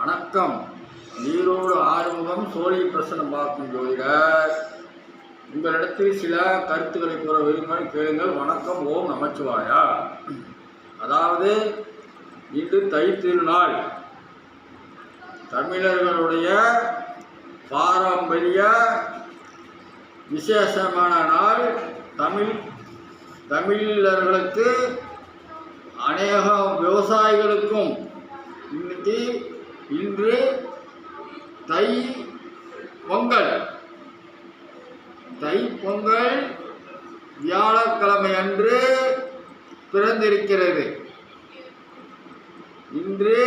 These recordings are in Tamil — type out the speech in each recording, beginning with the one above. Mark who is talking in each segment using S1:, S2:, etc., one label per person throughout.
S1: வணக்கம். ஈரோடு ஆறுமுகம் சோழி பிரசனம் பார்க்கும் ஜோதிடர். உங்களிடத்தில் சில கருத்துக்களை கூற விரும்பினால் கேளுங்கள். வணக்கம் ஓம் நமச்சிவாயா. அதாவது இன்று தை திருநாள். தமிழர்களுடைய பாரம்பரிய விசேஷமான நாள். தமிழ் தமிழர்களுக்கு அநேக விவசாயிகளுக்கும் இன்னைக்கு இன்று தை பொங்கல். தை பொங்கல் வியாழக்கிழமை அன்று பிறந்திருக்கிறது. இன்று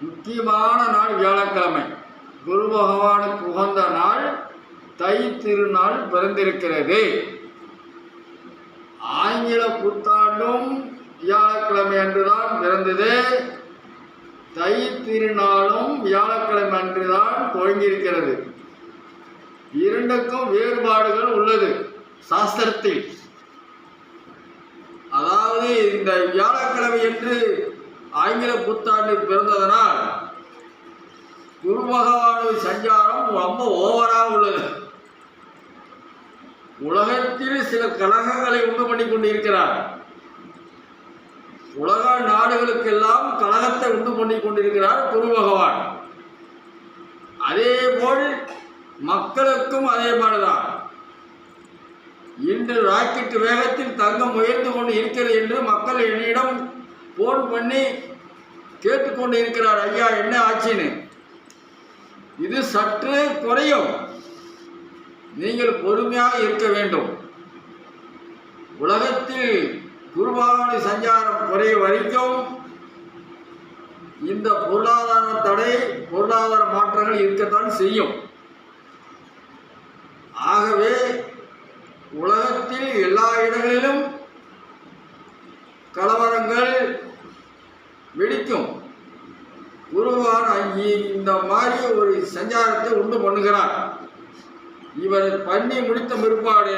S1: முக்கியமான நாள் வியாழக்கிழமை. குரு பகவானுக்கு உகந்த நாள் தை திருநாள் பிறந்திருக்கிறது. ஆங்கில புத்தாண்டும் வியாழக்கிழமை அன்றுதான் பிறந்தது. தை திருநாளும் வியாழக்கிழமை அன்றுதான் துவங்கியிருக்கிறது. இரண்டுக்கும் வேறுபாடுகள் உள்ளது. சாஸ்திரத்தில். அதாவது இந்த வியாழக்கிழமை என்று ஆங்கில புத்தாண்டு பிறந்ததனால் குரு பகவானு சஞ்சாரம் ரொம்ப ஓவராக உள்ளது. உலகத்தில் சில கழகங்களை உண்டு பண்ணி கொண்டிருக்கிறார். உலக நாடுகளுக்கெல்லாம் கழகத்தை உண்டு பண்ணி கொண்டிருக்கிறார் குரு பகவான் அதே போல் மக்களுக்கும் அதே மாதிரிதான். இன்று ராக்கெட் வேகத்தில் தங்கம் உயர்ந்து கொண்டு இருக்கிறது என்று மக்கள் என்னிடம் போன் பண்ணி கேட்டுக்கொண்டு இருக்கிறார் ஐயா என்ன ஆச்சுன்னு? இது சற்று குறையும். நீங்கள் பொறுமையாக இருக்க வேண்டும். உலகத்தில் குருபாவனை சஞ்சாரம் குறைய வரைக்கும் இந்த பொருளாதார தடை பொருளாதார மாற்றங்கள் இருக்கத்தான் செய்யும். ஆகவே உலகத்தில் எல்லா இடங்களிலும் கலவரங்கள் வெடிக்கும். குருவான் இந்த மாதிரி ஒரு சஞ்சாரத்தை உண்டு பண்ணுகிறார். இவர் பண்ணி முடித்த பிற்பாடு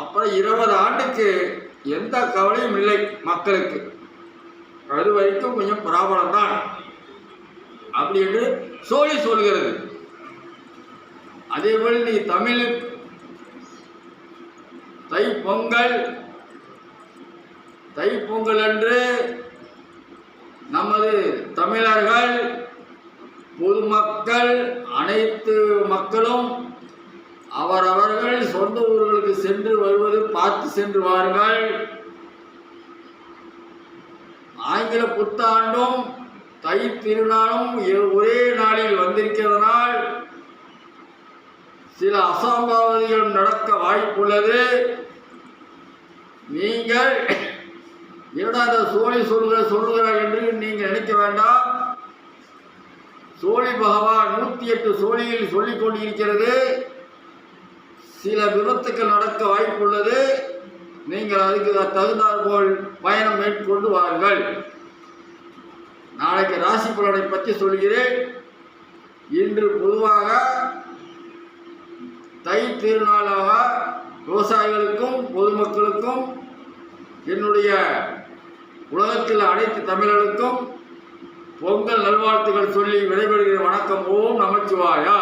S1: அப்புறம் இருபது ஆண்டுக்கு எந்த கவலையும் இல்லை மக்களுக்கு. அது வரைக்கும் கொஞ்சம் பிராபலம் தான் அப்படி என்று சோழி சொல்கிறது. அதேபோல் நீ தமிழ் தை பொங்கல் தை பொங்கல் அன்று நமது தமிழர்கள் பொதுமக்கள் அனைத்து மக்களும் அவரவர்கள் சொந்த ஊர்களுக்கு சென்று வருவது பார்த்து சென்று வாருங்கள். ஆங்கில புத்தாண்டும் தை திருநாளும் ஒரே நாளில் வந்திருக்கிறதனால் சில அசாம்பாவதிகள் நடக்க வாய்ப்புள்ளது. நீங்கள் என்னடா இந்த சோழி சொல்கிற சொல்லுகிறார் என்று நீங்கள் நினைக்க வேண்டாம். சோழி பகவான் நூற்றி எட்டு சோழியில் சொல்லிக் கொண்டிருக்கிறது. சில விபத்துக்கள் நடக்க வாய்ப்புள்ளது. நீங்கள் அதுக்கு தகுந்தாற்போல் பயணம் மேற்கொண்டு வாருங்கள். நாளைக்கு ராசி பலனை பற்றி சொல்கிறேன். இன்று பொதுவாக தை திருநாளாக விவசாயிகளுக்கும் பொதுமக்களுக்கும் என்னுடைய உலகத்தில் அனைத்து தமிழர்களுக்கும் பொங்கல் நல்வாழ்த்துக்கள் சொல்லி விடைபெறுகிற வணக்கம். ஓம் நமச்சிவாயா.